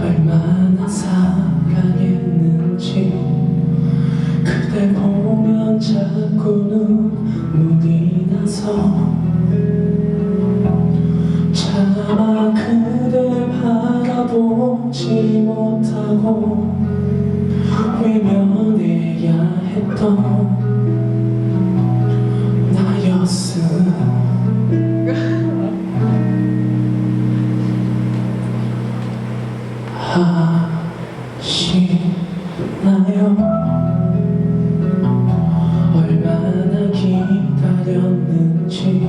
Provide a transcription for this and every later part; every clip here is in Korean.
얼마나 사랑했는지 그대 보면 자꾸 눈물이 나서 차마 그대 바라보지 못하고 외면해야 했던 기다렸는지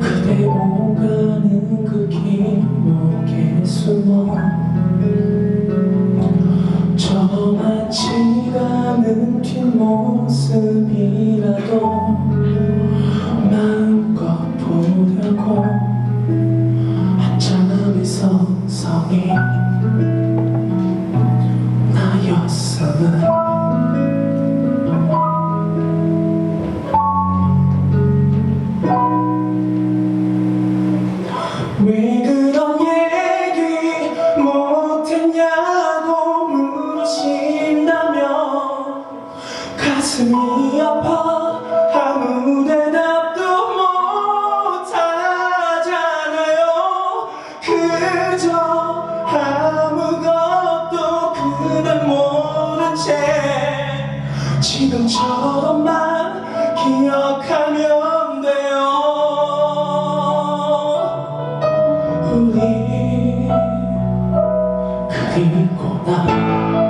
그대 오가는 그 길목에 숨어 저만치 가는 뒷모습이 지금처럼만 기억하면 돼요. 우리 그리고 나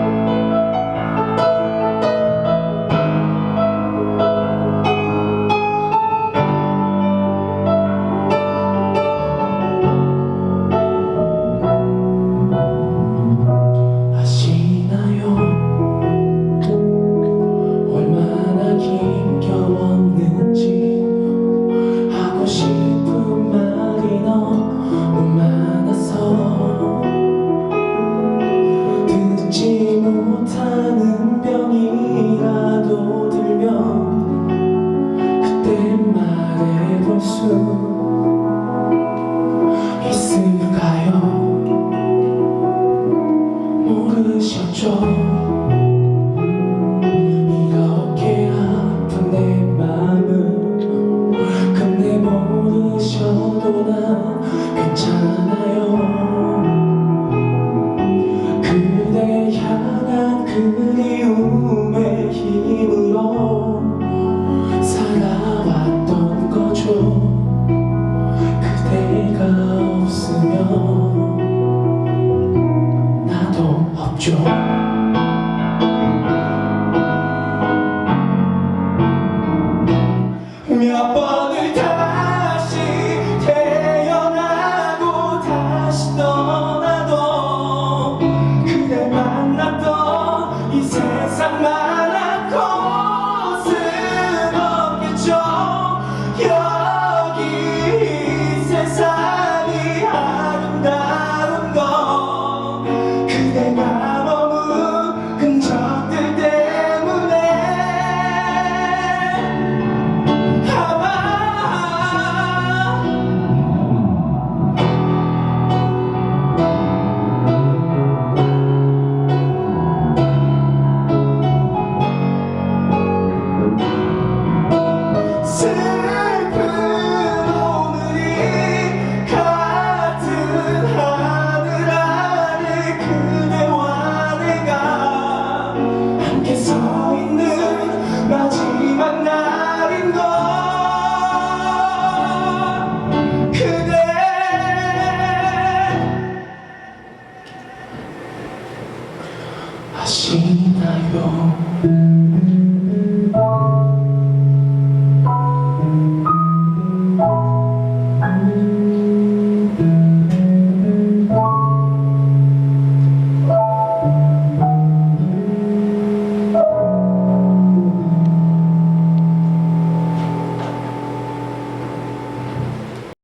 수 있을까요? 모르셨죠? 이렇게 아픈 내 맘을 근데 모르셔도 난 괜찮아요. 그대 향한 그리움 없죠. 몇 번을 다시 태어나고 다시 떠나도 그대 만났던 이 세상만